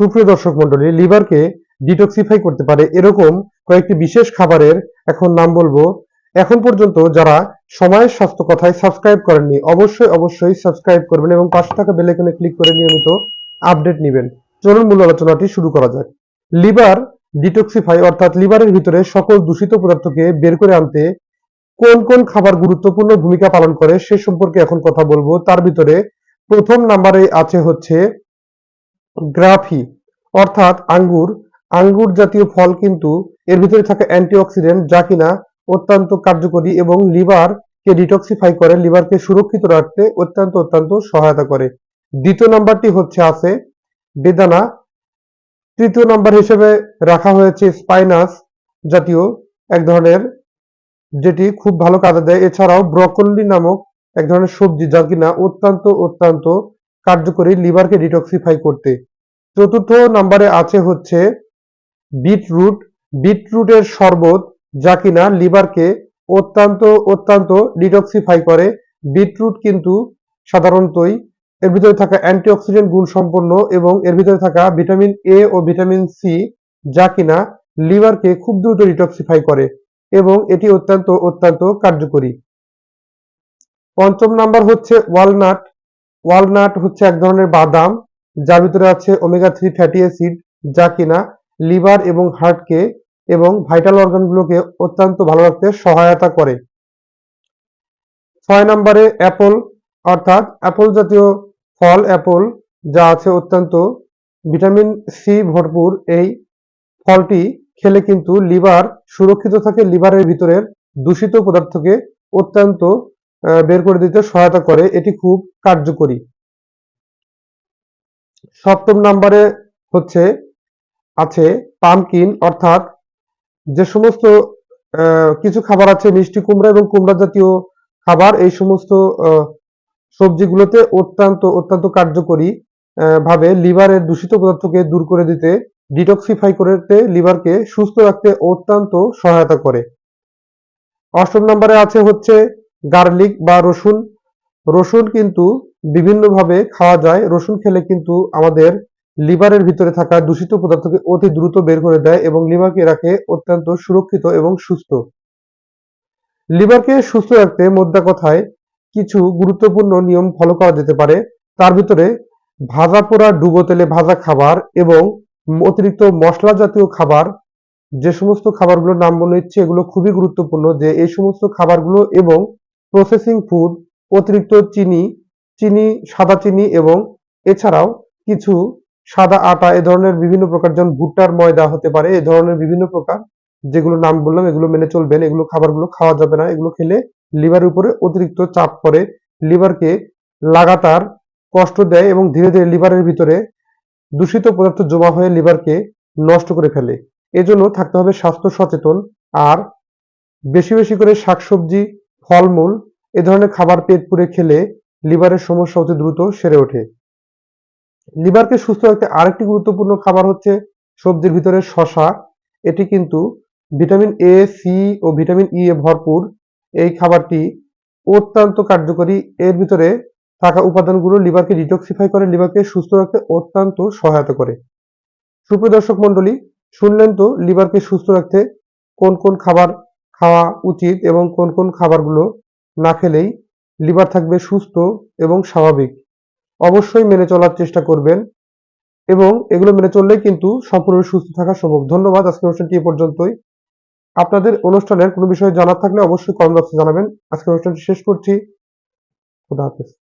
সুপ্রিয় দর্শক মন্ডলী লিভারকে ডিটক্সিফাই করতে পারে এরকম কয়েকটি বিশেষ খাবারের এখন নাম বলব। এখন পর্যন্ত যারা সময়ের স্বাস্থ্য কথায় সাবস্ক্রাইব করেননি, অবশ্যই অবশ্যই সাবস্ক্রাইব করবেন এবং পাশে থাকা বেল আইকনে ক্লিক করে নিয়মিত আপডেট নেবেন। চলুন মূল আলোচনাটি শুরু করা যাক। লিভার ডিটক্সিফাই অর্থাৎ লিভারের ভিতরে সকল দূষিত পদার্থকে বের করে আনতে কোন কোন খাবার গুরুত্বপূর্ণ ভূমিকা পালন করে সে সম্পর্কে এখন কথা বলব। তার ভিতরে প্রথম নাম্বারে আছে হচ্ছে গ্রাফি, অর্থাৎ আঙ্গুর। আঙ্গুর জাতীয় ফল কিন্তু এর ভিতরে থাকা অ্যান্টিঅক্সিডেন্ট যা কিনা অত্যন্ত কার্যকরী এবং লিভার কে ডিটক্সিফাই করে, লিভারকে সুরক্ষিত রাখতে অত্যন্ত অত্যন্ত সহায়তা করে। দ্বিতীয় নাম্বারটি হচ্ছে আছে বেদানা। তৃতীয় নাম্বার হিসেবে রাখা হয়েছে স্পাইনাস জাতীয় এক ধরনের, যেটি খুব ভালো কাজে দেয়। এছাড়াও ব্রকলি নামক এক ধরনের সবজি যা কিনা অত্যন্ত অত্যন্ত কার্যকরী, লিভারকে ডিটক্সিফাই করতে। চতুর্থ নম্বরে আছে হচ্ছে বিটরুট। বিটরুটের শরবত যা কিনা লিভারকে অত্যন্ত অত্যন্ত ডিটক্সিফাই করে। বিটরুট কিন্তু সাধারণতই এর ভিতরে থাকা অ্যান্টিঅক্সিডেন্ট গুণ সম্পন্ন এবং এর ভিতরে থাকা ভিটামিন এ ও ভিটামিন সি যা কিনা লিভারকে খুব দ্রুত ডিটক্সিফাই করে এবং এটি অত্যন্ত অত্যন্ত কার্যকরী। পঞ্চম নাম্বার হচ্ছে ওয়ালনাট। ওয়ালনাট হচ্ছে এক ধরনের বাদাম। যার ভিতরে আছে ওমেগা থ্রি ফ্যাটি অ্যাসিড যা কিনা লিভার এবং হার্টকে এবং ভাইটাল অর্গানগুলোকে অত্যন্ত ভালো রাখতে সহায়তা করে। ছয় নম্বরে অ্যাপল অর্থাৎ অ্যাপল জাতীয় ফল অ্যাপল যা আছে অত্যন্ত ভিটামিন সি ভরপুর এই ফলটি খেলে কিন্তু লিভার সুরক্ষিত থাকে লিভারের ভিতরের দূষিত পদার্থকে অত্যন্ত বের করে দিতে সহায়তা করে। এটি খুব কার্যকরী। সপ্তম নম্বরে হচ্ছে, আছে পামকিন, অর্থাৎ যে সমস্ত কিছু খাবার আছে, মিষ্টি কুমড়া এবং কুমড়া জাতীয় খাবার, এই সমস্ত সবজিগুলোতে অত্যন্ত অত্যন্ত কার্যকরী ভাবে লিভারের দূষিত পদার্থকে দূর করে দিতে, ডিটক্সিফাই করতে লিভারকে সুস্থ রাখতে অত্যন্ত সহায়তা করে। অষ্টম নম্বরে আছে হচ্ছে গার্লিক বা রসুন। রসুন কিন্তু বিভিন্নভাবে খাওয়া যায়। রসুন খেলে কিন্তু আমাদের লিভারের ভিতরে থাকা দূষিত পদার্থকে অতি দ্রুত বের করে দেয় এবং লিভারকে রাখে অত্যন্ত সুরক্ষিত এবং সুস্থ। লিভারকে সুস্থ রাখতে মোদ্দা কথায় কিছু গুরুত্বপূর্ণ নিয়ম ফলো করা যেতে পারে। তার ভিতরে ভাজা পোড়া ডুবো তেলে ভাজা খাবার এবং অতিরিক্ত মশলা জাতীয় খাবার, যে সমস্ত খাবারগুলোর নাম বলে হচ্ছে এগুলো খুবই গুরুত্বপূর্ণ যে এই সমস্ত খাবারগুলো এবং প্রসেসিং ফুড অতিরিক্ত চিনি চিনি, সাদা চিনি এবং এছাড়াও কিছু সাদা আটা, এ ধরনের বিভিন্ন প্রকার যেমন ভুট্টার ময়দা হতে পারে, এ ধরনের বিভিন্ন প্রকার যেগুলো নাম বললাম, এগুলো মেনে চলবেন, এগুলো খাবারগুলো খাওয়া যাবে না, এগুলো খেলে লিভারের উপরে অতিরিক্ত চাপ পড়ে, লিভারকে লাগাতার কষ্ট দেয় এবং ধীরে ধীরে লিভারের ভিতরে দূষিত পদার্থ জমা হয়ে লিভারকে নষ্ট করে ফেলে। এজন্য থাকতে হবে স্বাস্থ্য সচেতন আর বেশি বেশি করে শাকসবজি, ফলমূল, এ ধরনের খাবার পেট পুড়ে খেলে লিভারের সমস্যা অতি দ্রুত সেরে ওঠে। লিভারকে সুস্থ রাখতে আরেকটি গুরুত্বপূর্ণ খাবার হচ্ছে সবজির ভিতরে শশা এটি কিন্তু ভিটামিন এ সি ও ভিটামিন ই এ ভরপুর। এই খাবারটি অত্যন্ত কার্যকরী। এর ভিতরে থাকা উপাদানগুলো লিভারকে ডিটক্সিফাই করে, লিভারকে সুস্থ রাখতে অত্যন্ত সহায়তা করে। সুপ্রিয় দর্শক মণ্ডলী, শুনলেন তো লিভারকে সুস্থ রাখতে কোন কোন খাবার খাওয়া উচিত এবং কোন কোন খাবারগুলো না খেলেই লিভার থাকবে সুস্থ এবং স্বাভাবিক। অবশ্যই মেনে চলার চেষ্টা করবেন এবং এগুলো মেনে চললেই কিন্তু সম্পূর্ণ সুস্থ থাকা সম্ভব। ধন্যবাদ, আজকের অনুষ্ঠানটি এ পর্যন্তই। আপনাদের অনুষ্ঠানের কোনো বিষয়ে জানার থাকলে অবশ্যই কমেন্ট বক্সে জানাবেন। আজকের অনুষ্ঠানটি শেষ করছি। খুদা হাফেজ।